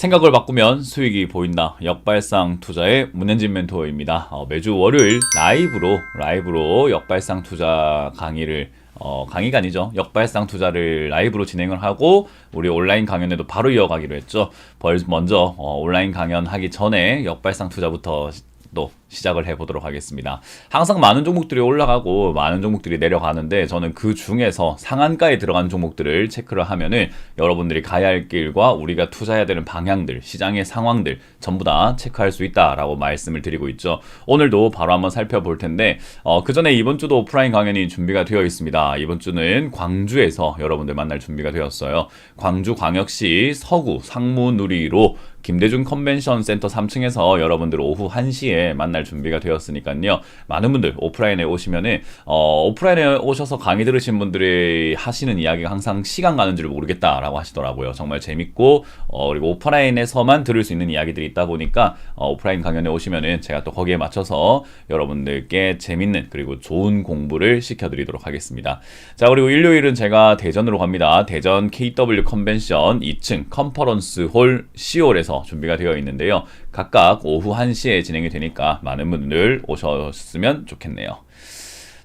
생각을 바꾸면 수익이 보인다. 역발상 투자의 문현진 멘토입니다. 어, 매주 월요일 라이브로 라이브로 역발상 투자 강의를 어, 강의가 아니죠. 역발상 투자를 라이브로 진행을 하고 우리 온라인 강연에도 바로 이어가기로 했죠. 벌 먼저 어, 온라인 강연 하기 전에 역발상 투자부터 또 시작을 해보도록 하겠습니다. 항상 많은 종목들이 올라가고 많은 종목들이 내려가는데 저는 그 중에서 상한가에 들어간 종목들을 체크를 하면은 여러분들이 가야 할 길과 우리가 투자해야 되는 방향들, 시장의 상황들 전부 다 체크할 수 있다라고 말씀을 드리고 있죠. 오늘도 바로 한번 살펴볼 텐데 어, 그 전에 이번 주도 오프라인 강연이 준비가 되어 있습니다. 이번 주는 광주에서 여러분들 만날 준비가 되었어요. 광주 광역시 서구 상무누리로 김대중 컨벤션 센터 3층에서 여러분들 오후 1시에 만날 준비가 되었으니까요. 많은 분들 오프라인에 오시면은 어, 오프라인에 오셔서 강의 들으신 분들이 하시는 이야기가 항상 시간 가는 줄 모르겠다라고 하시더라고요. 정말 재밌고 어, 그리고 오프라인에서만 들을 수 있는 이야기들이 있다 보니까 어, 오프라인 강연에 오시면은 제가 또 거기에 맞춰서 여러분들께 재밌는 그리고 좋은 공부를 시켜드리도록 하겠습니다. 자 그리고 일요일은 제가 대전으로 갑니다. 대전 KW 컨벤션 2층 컨퍼런스 홀 시올에서 준비가 되어 있는데요. 각각 오후 1시에 진행이 되니까 많은 분들 오셨으면 좋겠네요.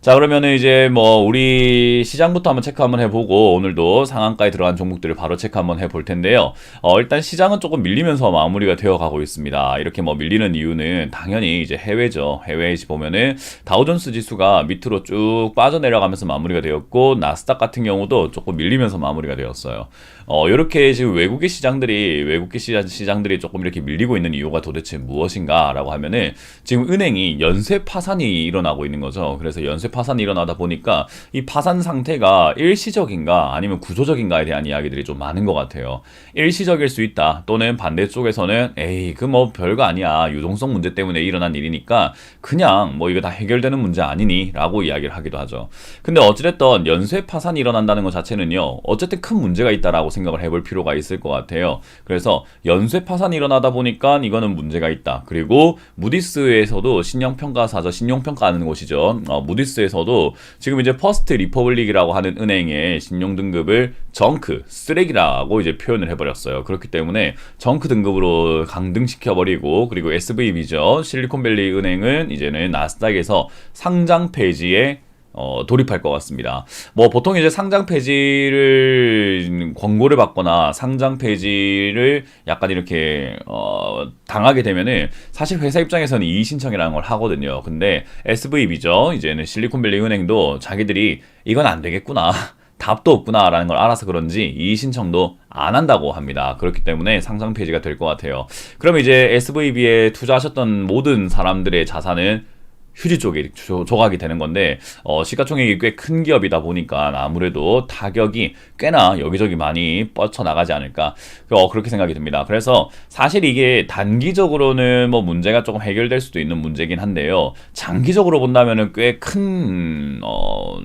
자 그러면은 이제 뭐 우리 시장부터 한번 체크 한번 해보고 오늘도 상한가에 들어간 종목들을 바로 체크 한번 해볼 텐데요. 어 일단 시장은 조금 밀리면서 마무리가 되어 가고 있습니다. 이렇게 뭐 밀리는 이유는 당연히 이제 해외죠. 해외에 보면은 다우존스 지수가 밑으로 쭉 빠져내려가면서 마무리가 되었고 나스닥 같은 경우도 조금 밀리면서 마무리가 되었어요. 어 이렇게 지금 외국의 시장들이 외국의 시장, 시장들이 조금 이렇게 밀리고 있는 이유가 도대체 무엇인가라고 하면은 지금 은행이 연쇄 파산이 일어나고 있는 거죠. 그래서 연쇄 파산이 일어나다 보니까 이 파산 상태가 일시적인가 아니면 구조적인가에 대한 이야기들이 좀 많은 것 같아요. 일시적일 수 있다. 또는 반대쪽에서는 에이 그 뭐 별거 아니야. 유동성 문제 때문에 일어난 일이니까 그냥 뭐 이거 다 해결되는 문제 아니니 라고 이야기를 하기도 하죠. 근데 어찌됐든 연쇄 파산이 일어난다는 것 자체는요. 어쨌든 큰 문제가 있다라고 생각을 해볼 필요가 있을 것 같아요. 그래서 연쇄 파산이 일어나다 보니까 이거는 문제가 있다. 그리고 무디스에서도 신용평가사죠. 신용평가하는 곳이죠. 어, 무디스 에서도 지금 이제 퍼스트 리퍼블릭이라고 하는 은행의 신용 등급을 정크 쓰레기라고 이제 표현을 해버렸어요. 그렇기 때문에 정크 등급으로 강등시켜 버리고 그리고 SVB죠 실리콘밸리 은행은 이제는 나스닥에서 상장 폐지에 어, 돌입할 것 같습니다. 뭐 보통 이제 상장 폐지를 권고를 받거나 상장 폐지를 약간 이렇게 어, 당하게 되면은 사실 회사 입장에서는 이의 신청이라는 걸 하거든요. 근데 SVB죠. 이제는 실리콘밸리 은행도 자기들이 이건 안 되겠구나. 답도 없구나라는 걸 알아서 그런지 이의 신청도 안 한다고 합니다. 그렇기 때문에 상장 폐지가 될 것 같아요. 그럼 이제 SVB에 투자하셨던 모든 사람들의 자산은 휴지 쪽에 조, 각이 되는 건데 어, 시가총액이 꽤 큰 기업이다 보니까 아무래도 타격이 꽤나 여기저기 많이 뻗쳐 나가지 않을까 어, 그렇게 생각이 듭니다. 그래서 사실 이게 단기적으로는 뭐 문제가 조금 해결될 수도 있는 문제긴 한데요. 장기적으로 본다면은 꽤큰 어,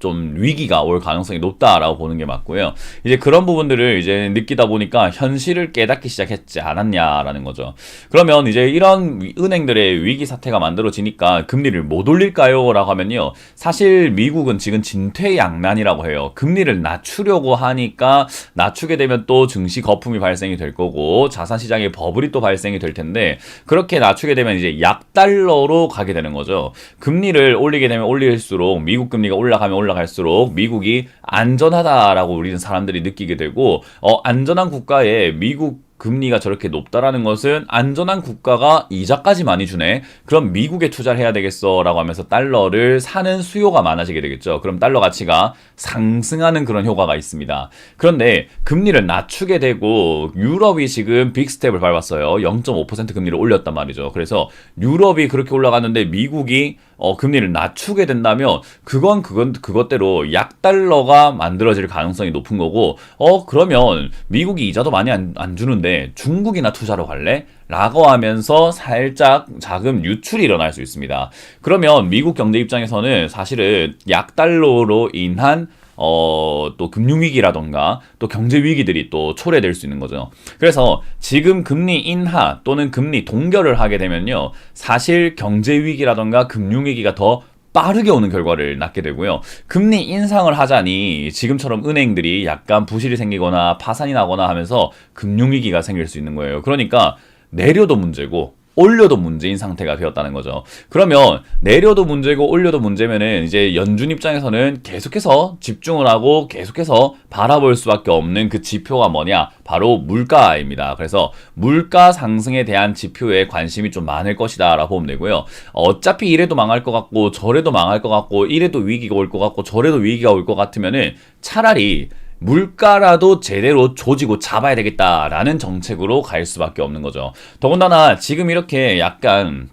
좀 위기가 올 가능성이 높다라고 보는 게 맞고요. 이제 그런 부분들을 이제 느끼다 보니까 현실을 깨닫기 시작했지 않았냐라는 거죠. 그러면 이제 이런 은행들의 위기 사태가 만들어지니까 금리를 못 올릴까요? 라고 하면요. 사실 미국은 지금 진퇴양난이라고 해요. 금리를 낮추려고 하니까 낮추게 되면 또 증시 거품이 발생이 될 거고 자산 시장에 버블이 또 발생이 될 텐데 그렇게 낮추게 되면 이제 약달러로 가게 되는 거죠. 금리를 올리게 되면 올릴수록 미국 금리가 올라가면 올라 갈수록 미국이 안전하다라고 우리는 사람들이 느끼게 되고 어, 안전한 국가에 미국 금리가 저렇게 높다라는 것은 안전한 국가가 이자까지 많이 주네. 그럼 미국에 투자를 해야 되겠어. 라고 하면서 달러를 사는 수요가 많아지게 되겠죠. 그럼 달러 가치가 상승하는 그런 효과가 있습니다. 그런데 금리를 낮추게 되고 유럽이 지금 빅스텝을 밟았어요. 0.5% 금리를 올렸단 말이죠. 그래서 유럽이 그렇게 올라갔는데 미국이 어, 금리를 낮추게 된다면 그건 그건 그것대로 약달러가 만들어질 가능성이 높은 거고 어 그러면 미국이 이자도 많이 안, 안 주는데 중국이나 투자로 갈래? 라고 하면서 살짝 자금 유출이 일어날 수 있습니다. 그러면 미국 경제 입장에서는 사실은 약달러로 인한 어, 또 금융위기라던가 또 경제위기들이 또 초래될 수 있는 거죠. 그래서 지금 금리 인하 또는 금리 동결을 하게 되면요. 사실 경제위기라던가 금융위기가 더 빠르게 오는 결과를 낳게 되고요. 금리 인상을 하자니 지금처럼 은행들이 약간 부실이 생기거나 파산이 나거나 하면서 금융위기가 생길 수 있는 거예요. 그러니까 내려도 문제고 올려도 문제인 상태가 되었다는 거죠. 그러면 내려도 문제고 올려도 문제면은 이제 연준 입장에서는 계속해서 집중을 하고 계속해서 바라볼 수밖에 없는 그 지표가 뭐냐? 바로 물가입니다. 그래서 물가 상승에 대한 지표에 관심이 좀 많을 것이다라고 보면 되고요. 어차피 이래도 망할 것 같고 저래도 망할 것 같고 이래도 위기가 올 것 같고 저래도 위기가 올 것 같으면은 차라리 물가라도 제대로 조지고 잡아야 되겠다라는 정책으로 갈 수밖에 없는 거죠. 더군다나 지금 이렇게 약간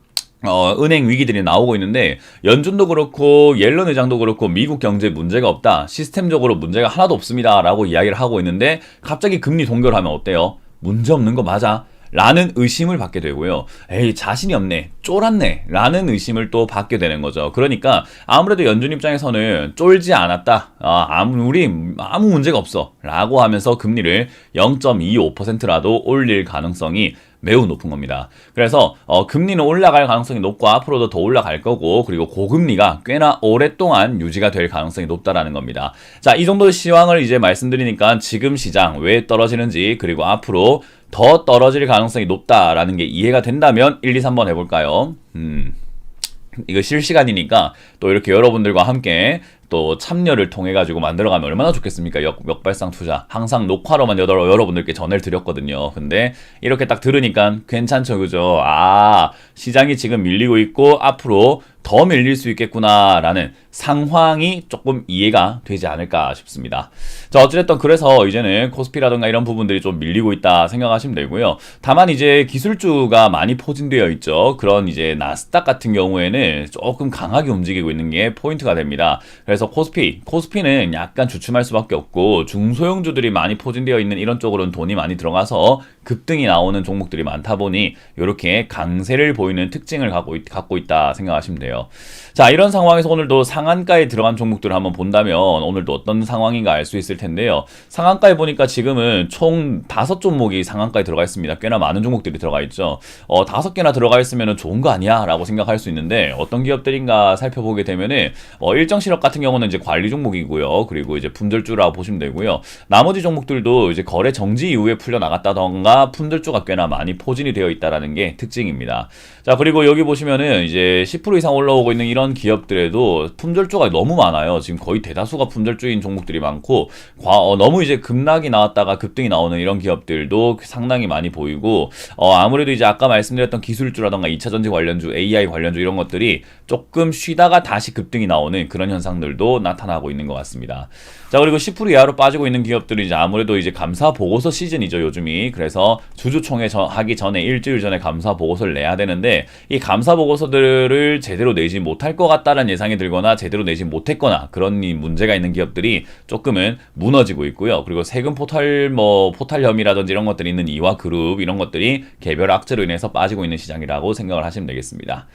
어, 은행 위기들이 나오고 있는데 연준도 그렇고 옐런 의장도 그렇고 미국 경제 문제가 없다. 시스템적으로 문제가 하나도 없습니다라고 이야기를 하고 있는데 갑자기 금리 동결하면 어때요? 문제 없는 거 맞아? 라는 의심을 받게 되고요. 에이, 자신이 없네. 쫄았네. 라는 의심을 또 받게 되는 거죠. 그러니까 아무래도 연준 입장에서는 쫄지 않았다. 아, 아무, 우리 아무 문제가 없어. 라고 하면서 금리를 0.25%라도 올릴 가능성이 매우 높은 겁니다. 그래서 어, 금리는 올라갈 가능성이 높고 앞으로도 더 올라갈 거고 그리고 고금리가 꽤나 오랫동안 유지가 될 가능성이 높다라는 겁니다. 자, 이 정도 시황을 이제 말씀드리니까 지금 시장 왜 떨어지는지 그리고 앞으로 더 떨어질 가능성이 높다라는 게 이해가 된다면 1, 2, 3번 해볼까요? 음. 이거 실시간이니까 또 이렇게 여러분들과 함께 또 참여를 통해 가지고 만들어가면 얼마나 좋겠습니까? 역, 역발상 투자 항상 녹화로만 여러, 여러분들께 전해를 드렸거든요. 근데 이렇게 딱 들으니까 괜찮죠, 그죠? 아 시장이 지금 밀리고 있고 앞으로 더 밀릴 수 있겠구나라는 상황이 조금 이해가 되지 않을까 싶습니다. 자, 어찌됐든 그래서 이제는 코스피라든가 이런 부분들이 좀 밀리고 있다 생각하시면 되고요. 다만 이제 기술주가 많이 포진되어 있죠. 그런 이제 나스닥 같은 경우에는 조금 강하게 움직이고 있는 게 포인트가 됩니다. 그래서 코스피, 코스피는 약간 주춤할 수밖에 없고 중소형주들이 많이 포진되어 있는 이런 쪽으로는 돈이 많이 들어가서 급등이 나오는 종목들이 많다 보니 이렇게 강세를 보이는 특징을 갖고, 있, 갖고 있다 생각하시면 돼요. 자, 이런 상황에서 오늘도 상한가에 들어간 종목들을 한번 본다면 오늘도 어떤 상황인가 알 수 있을 텐데요. 상한가에 보니까 지금은 총 다섯 종목이 상한가에 들어가 있습니다. 꽤나 많은 종목들이 들어가 있죠. 어, 다섯 개나 들어가 있으면 좋은 거 아니야? 라고 생각할 수 있는데 어떤 기업들인가 살펴보게 되면은 어, 일정 실업 같은 경우는 이제 관리 종목이고요. 그리고 이제 품절주라고 보시면 되고요. 나머지 종목들도 이제 거래 정지 이후에 풀려 나갔다던가 품절주가 꽤나 많이 포진이 되어 있다라는 게 특징입니다. 자, 그리고 여기 보시면은 이제 10% 이상 올라오고 있는 이런 기업들에도 품절주가 너무 많아요. 지금 거의 대다수가 품절주인 종목들이 많고 과, 어, 너무 이제 급락이 나왔다가 급등이 나오는 이런 기업들도 상당히 많이 보이고 어, 아무래도 이제 아까 말씀드렸던 기술주라던가 2차전지 관련주, AI 관련주 이런 것들이 조금 쉬다가 다시 급등이 나오는 그런 현상들도 나타나고 있는 것 같습니다. 자 그리고 10% 이하로 빠지고 있는 기업들이 이제 아무래도 이제 감사 보고서 시즌이죠 요즘이 그래서 주주총회 하기 전에 일주일 전에 감사 보고서를 내야 되는데 이 감사 보고서들을 제대로 내지 못할 것 같다는 예상이 들거나 제대로 내지 못했거나 그런 문제가 있는 기업들이 조금은 무너지고 있고요 그리고 세금 포탈 뭐 포탈 혐의라든지 이런 것들이 있는 이와 그룹 이런 것들이 개별 악재로 인해서 빠지고 있는 시장이라고 생각을 하시면 되겠습니다.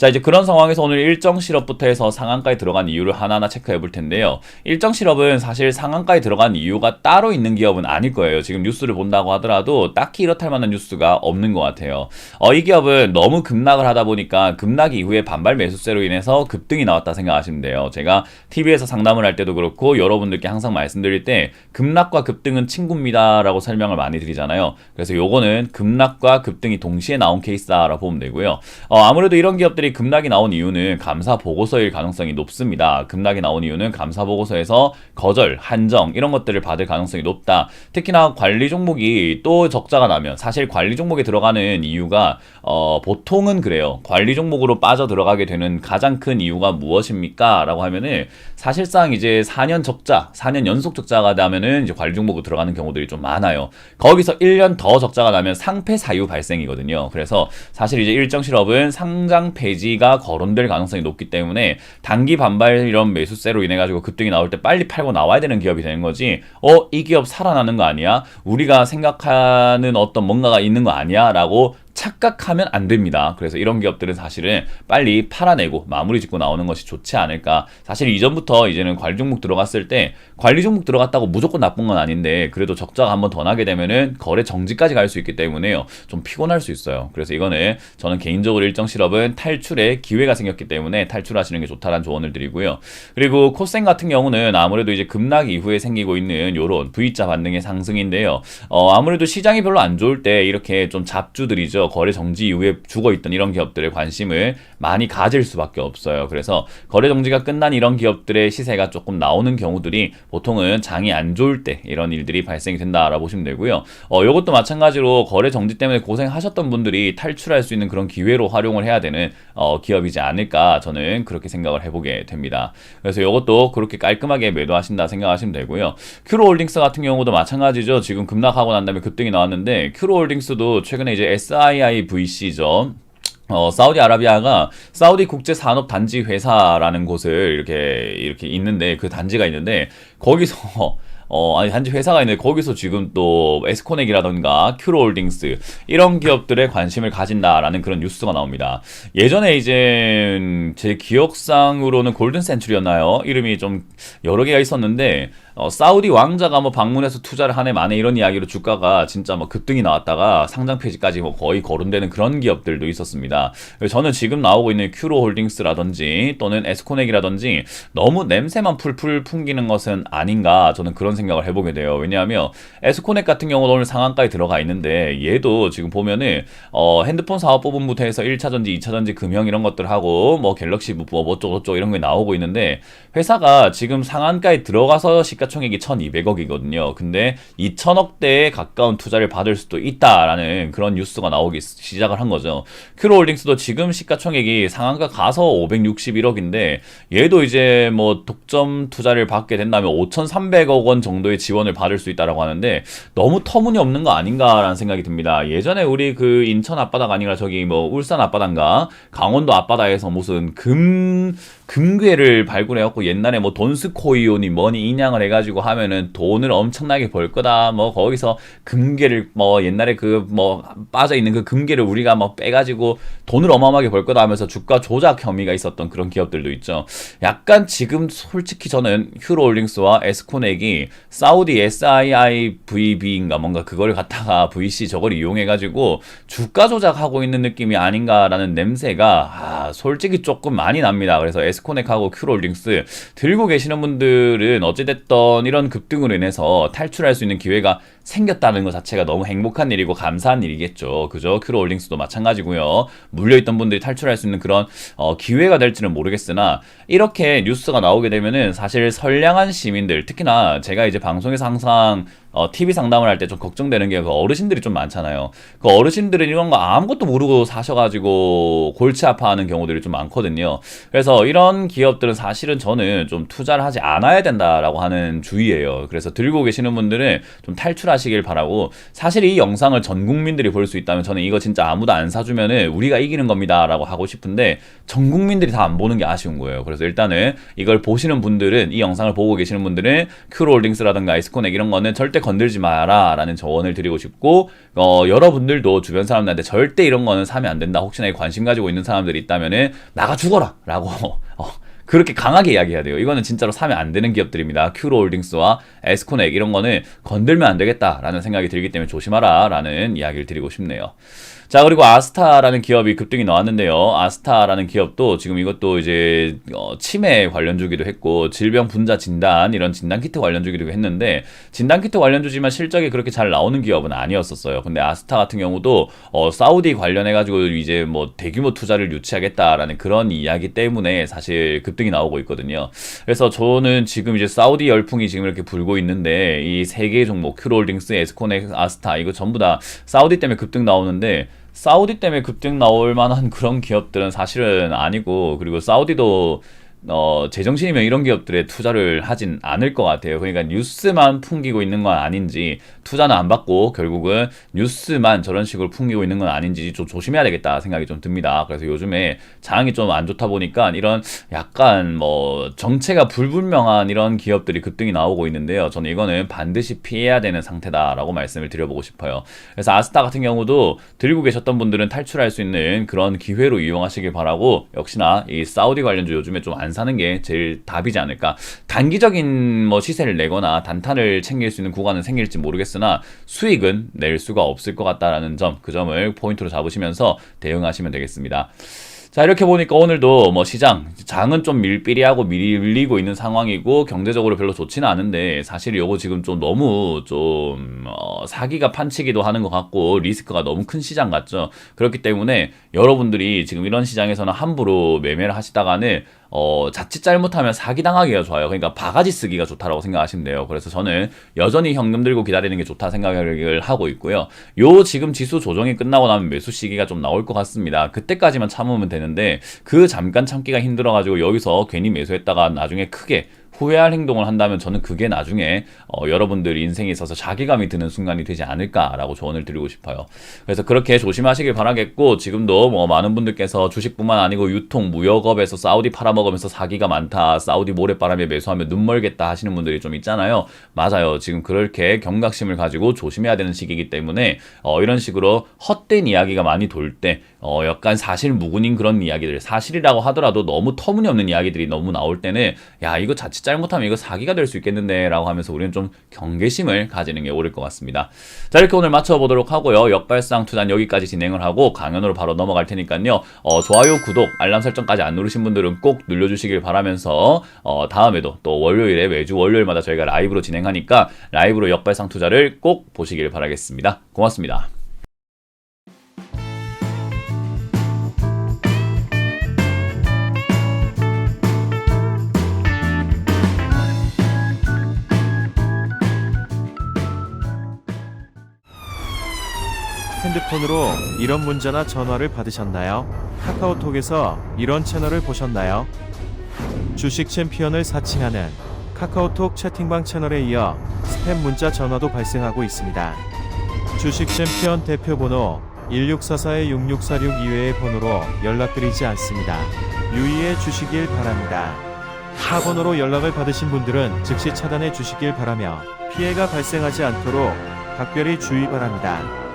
자 이제 그런 상황에서 오늘 일정 실업부터 해서 상한가에 들어간 이유를 하나하나 체크해 볼 텐데요. 일정 실업은 사실 상한가에 들어간 이유가 따로 있는 기업은 아닐 거예요. 지금 뉴스를 본다고 하더라도 딱히 이렇다 할 만한 뉴스가 없는 것 같아요. 어, 이 기업은 너무 급락을 하다 보니까 급락 이후에 반발 매수세로 인해서 급등이 나왔다 생각하시면 돼요. 제가 TV에서 상담을 할 때도 그렇고 여러분들께 항상 말씀드릴 때 급락과 급등은 친구입니다라고 설명을 많이 드리잖아요. 그래서 요거는 급락과 급등이 동시에 나온 케이스다라고 보면 되고요. 어, 아무래도 이런 기업들이 급락이 나온 이유는 감사 보고서일 가능성이 높습니다. 급락이 나온 이유는 감사 보고서에서 거절, 한정 이런 것들을 받을 가능성이 높다. 특히나 관리 종목이 또 적자가 나면 사실 관리 종목에 들어가는 이유가 어, 보통은 그래요. 관리 종목으로 빠져 들어가게 되는 가장 큰 이유가 무엇입니까? 라고 하면은 사실상 이제 4년 적자, 4년 연속 적자가 나면은 이제 관리 종목으로 들어가는 경우들이 좀 많아요. 거기서 1년 더 적자가 나면 상패 사유 발생이거든요. 그래서 사실 이제 일정 실업은 상장 폐 지가 거론될 가능성이 높기 때문에 단기 반발 이런 매수세로 인해 가지고 급등이 나올 때 빨리 팔고 나와야 되는 기업이 되는 거지. 어, 이 기업 살아나는 거 아니야? 우리가 생각하는 어떤 뭔가가 있는 거 아니야? 라고 착각하면 안 됩니다. 그래서 이런 기업들은 사실은 빨리 팔아내고 마무리 짓고 나오는 것이 좋지 않을까. 사실 이전부터 이제는 관리 종목 들어갔을 때 관리 종목 들어갔다고 무조건 나쁜 건 아닌데 그래도 적자가 한 번 더 나게 되면은 거래 정지까지 갈 수 있기 때문에요. 좀 피곤할 수 있어요. 그래서 이거는 저는 개인적으로 일정 실업은 탈출의 기회가 생겼기 때문에 탈출하시는 게 좋다라는 조언을 드리고요. 그리고 코센 같은 경우는 아무래도 이제 급락 이후에 생기고 있는 요런 V자 반등의 상승인데요. 어, 아무래도 시장이 별로 안 좋을 때 이렇게 좀 잡주들이죠. 거래 정지 이후에 죽어 있던 이런 기업들의 관심을 많이 가질 수밖에 없어요. 그래서 거래 정지가 끝난 이런 기업들의 시세가 조금 나오는 경우들이 보통은 장이 안 좋을 때 이런 일들이 발생이 된다라고 보시면 되고요. 어, 이것도 마찬가지로 거래 정지 때문에 고생하셨던 분들이 탈출할 수 있는 그런 기회로 활용을 해야 되는 어, 기업이지 않을까 저는 그렇게 생각을 해보게 됩니다. 그래서 이것도 그렇게 깔끔하게 매도하신다 생각하시면 되고요. 큐로홀딩스 같은 경우도 마찬가지죠. 지금 급락하고 난 다음에 급등이 나왔는데 큐로홀딩스도 최근에 이제 SIIVC죠. 어, 사우디아라비아가 사우디 국제 산업 단지 회사라는 곳을 이렇게 이렇게 있는데 그 단지가 있는데 거기서 어, 아니, 단지 회사가 있는데 거기서 지금 또 에스코넥이라던가 큐로홀딩스 이런 기업들에 관심을 가진다라는 그런 뉴스가 나옵니다. 예전에 이제 제 기억상으로는 골든 센츄리였나요? 이름이 좀 여러 개가 있었는데 어, 사우디 왕자가 뭐 방문해서 투자를 한 해 만에 이런 이야기로 주가가 진짜 뭐 급등이 나왔다가 상장 폐지까지 뭐 거의 거론되는 그런 기업들도 있었습니다. 저는 지금 나오고 있는 큐로홀딩스라든지 또는 에스코넥이라든지 너무 냄새만 풀풀 풍기는 것은 아닌가 저는 그런 생각을 해보게 돼요. 왜냐하면 에스코넥 같은 경우는 오늘 상한가에 들어가 있는데 얘도 지금 보면은 어, 핸드폰 사업 부분부터 해서 1차전지, 2차전지 금형 이런 것들 하고 뭐 갤럭시 뭐 어쩌고 저쩌고 이런 게 나오고 있는데 회사가 지금 상한가에 들어가서 시가총액이 1200억이거든요. 근데 2000억대에 가까운 투자를 받을 수도 있다라는 그런 뉴스가 나오기 시작을 한 거죠. 큐로홀딩스도 지금 시가총액이 상한가 가서 561억인데 얘도 이제 뭐 독점 투자를 받게 된다면 5,300억 원 정도 의 지원을 받을 수 있다라고 하는데 너무 터무니없는 거 아닌가라는 생각이 듭니다. 예전에 우리 그 인천 앞바다가 아니라 저기 뭐 울산 앞바다인가 강원도 앞바다에서 무슨 금 금괴를 발굴해갖고 옛날에 뭐 돈스코이온이 뭐니 인양을 해가지고 하면은 돈을 엄청나게 벌 거다. 뭐 거기서 금괴를 뭐 옛날에 그 뭐 빠져 있는 그 금괴를 우리가 뭐 빼가지고 돈을 어마어마하게 벌 거다 하면서 주가 조작 혐의가 있었던 그런 기업들도 있죠. 약간 지금 솔직히 저는 휴로홀딩스와 에스코넥이 사우디 SIIVB인가 뭔가 그걸 갖다가 VC 저걸 이용해가지고 주가 조작하고 있는 느낌이 아닌가라는 냄새가 아, 솔직히 조금 많이 납니다. 그래서 에스 에스코넥하고 큐롤딩스 들고 계시는 분들은 어찌됐던 이런 급등으로 인해서 탈출할 수 있는 기회가 생겼다는 것 자체가 너무 행복한 일이고 감사한 일이겠죠. 그죠? 큐로홀딩스도 마찬가지고요. 물려있던 분들이 탈출할 수 있는 그런 어, 기회가 될지는 모르겠으나 이렇게 뉴스가 나오게 되면은 사실 선량한 시민들 특히나 제가 이제 방송에서 항상 어, TV 상담을 할 때 좀 걱정되는 게 그 어르신들이 좀 많잖아요. 그 어르신들은 이런 거 아무것도 모르고 사셔가지고 골치 아파하는 경우들이 좀 많거든요. 그래서 이런 기업들은 사실은 저는 좀 투자를 하지 않아야 된다라고 하는 주의예요. 그래서 들고 계시는 분들은 좀 탈출하시길 바라고 사실 이 영상을 전 국민들이 볼 수 있다면 저는 이거 진짜 아무도 안 사주면은 우리가 이기는 겁니다라고 하고 싶은데 전 국민들이 다 안 보는 게 아쉬운 거예요. 그래서 일단은 이걸 보시는 분들은 이 영상을 보고 계시는 분들은 큐롤딩스라든가 이스코넥 이런 거는 절대 건들지 마라 라는 조언을 드리고 싶고 어, 여러분들도 주변 사람들한테 절대 이런 거는 사면 안 된다 혹시나 관심 가지고 있는 사람들이 있다면은 나가 죽어라 라고 어, 그렇게 강하게 이야기해야 돼요. 이거는 진짜로 사면 안 되는 기업들입니다. 큐로홀딩스와 에스코넥 이런 거는 건들면 안 되겠다라는 생각이 들기 때문에 조심하라라는 이야기를 드리고 싶네요. 자 그리고 아스타라는 기업이 급등이 나왔는데요. 아스타라는 기업도 지금 이것도 이제 어, 치매 관련주기도 했고 질병 분자 진단 이런 진단 키트 관련주기도 했는데 진단 키트 관련주지만 실적이 그렇게 잘 나오는 기업은 아니었었어요. 근데 아스타 같은 경우도 어, 사우디 관련해 가지고 이제 뭐 대규모 투자를 유치하겠다라는 그런 이야기 때문에 사실 급등이 나오고 있거든요. 그래서 저는 지금 이제 사우디 열풍이 지금 이렇게 불고 있는데 이 세 개 종목 큐롤딩스, 에스코넥, 아스타 이거 전부 다 사우디 때문에 급등 나오는데 사우디 때문에 급등 나올 만한 그런 기업들은 사실은 아니고 그리고 사우디도 어, 제정신이면 이런 기업들에 투자를 하진 않을 것 같아요. 그러니까 뉴스만 풍기고 있는 건 아닌지 투자는 안 받고 결국은 뉴스만 저런 식으로 풍기고 있는 건 아닌지 좀 조심해야 되겠다 생각이 좀 듭니다. 그래서 요즘에 장이 좀 안 좋다 보니까 이런 약간 뭐 정체가 불분명한 이런 기업들이 급등이 나오고 있는데요. 저는 이거는 반드시 피해야 되는 상태다라고 말씀을 드려보고 싶어요. 그래서 아스타 같은 경우도 들고 계셨던 분들은 탈출할 수 있는 그런 기회로 이용하시길 바라고 역시나 이 사우디 관련주 요즘에 좀안 사는 게 제일 답이지 않을까. 단기적인 뭐 시세를 내거나 단타를 챙길 수 있는 구간은 생길지 모르겠으나 수익은 낼 수가 없을 것 같다라는 점, 그 점을 포인트로 잡으시면서 대응하시면 되겠습니다. 자 이렇게 보니까 오늘도 뭐 시장 장은 좀 밀비리하고 밀리고 있는 상황이고 경제적으로 별로 좋지는 않은데 사실 요거 지금 좀 너무 좀 어, 사기가 판치기도 하는 것 같고 리스크가 너무 큰 시장 같죠 그렇기 때문에 여러분들이 지금 이런 시장에서는 함부로 매매를 하시다가는 어, 자칫 잘못하면 사기당하기가 좋아요. 그러니까 바가지 쓰기가 좋다라고 생각하시면 돼요. 그래서 저는 여전히 현금 들고 기다리는 게 좋다 생각을 하고 있고요. 요 지금 지수 조정이 끝나고 나면 매수 시기가 좀 나올 것 같습니다. 그때까지만 참으면 되는데 그 잠깐 참기가 힘들어가지고 여기서 괜히 매수했다가 나중에 크게 후회할 행동을 한다면 저는 그게 나중에 어, 여러분들 인생에 있어서 자괴감이 드는 순간이 되지 않을까라고 조언을 드리고 싶어요. 그래서 그렇게 조심하시길 바라겠고 지금도 뭐 많은 분들께서 주식뿐만 아니고 유통 무역업에서 사우디 팔아먹으면서 사기가 많다. 사우디 모래바람에 매수하면 눈 멀겠다 하시는 분들이 좀 있잖아요. 맞아요. 지금 그렇게 경각심을 가지고 조심해야 되는 시기이기 때문에 어, 이런 식으로 헛된 이야기가 많이 돌 때 어, 약간 사실 무근인 그런 이야기들 사실이라고 하더라도 너무 터무니없는 이야기들이 너무 나올 때는 야 이거 자칫 잘못하면 이거 사기가 될 수 있겠는데 라고 하면서 우리는 좀 경계심을 가지는 게 옳을 것 같습니다. 자 이렇게 오늘 맞춰보도록 하고요. 역발상 투자는 여기까지 진행을 하고 강연으로 바로 넘어갈 테니까요. 어, 좋아요, 구독, 알람 설정까지 안 누르신 분들은 꼭 눌러주시길 바라면서 어, 다음에도 또 월요일에 매주 월요일마다 저희가 라이브로 진행하니까 라이브로 역발상 투자를 꼭 보시길 바라겠습니다. 고맙습니다. 핸드폰으로 이런 문자나 전화를 받으셨나요? 카카오톡에서 이런 채널을 보셨나요? 주식 챔피언을 사칭하는 카카오톡 채팅방 채널에 이어 스팸 문자 전화도 발생하고 있습니다. 주식 챔피언 대표 번호 1644-6646 이외의 번호로 연락드리지 않습니다. 유의해 주시길 바랍니다. 타 번호로 연락을 받으신 분들은 즉시 차단해 주시길 바라며 피해가 발생하지 않도록 각별히 주의 바랍니다.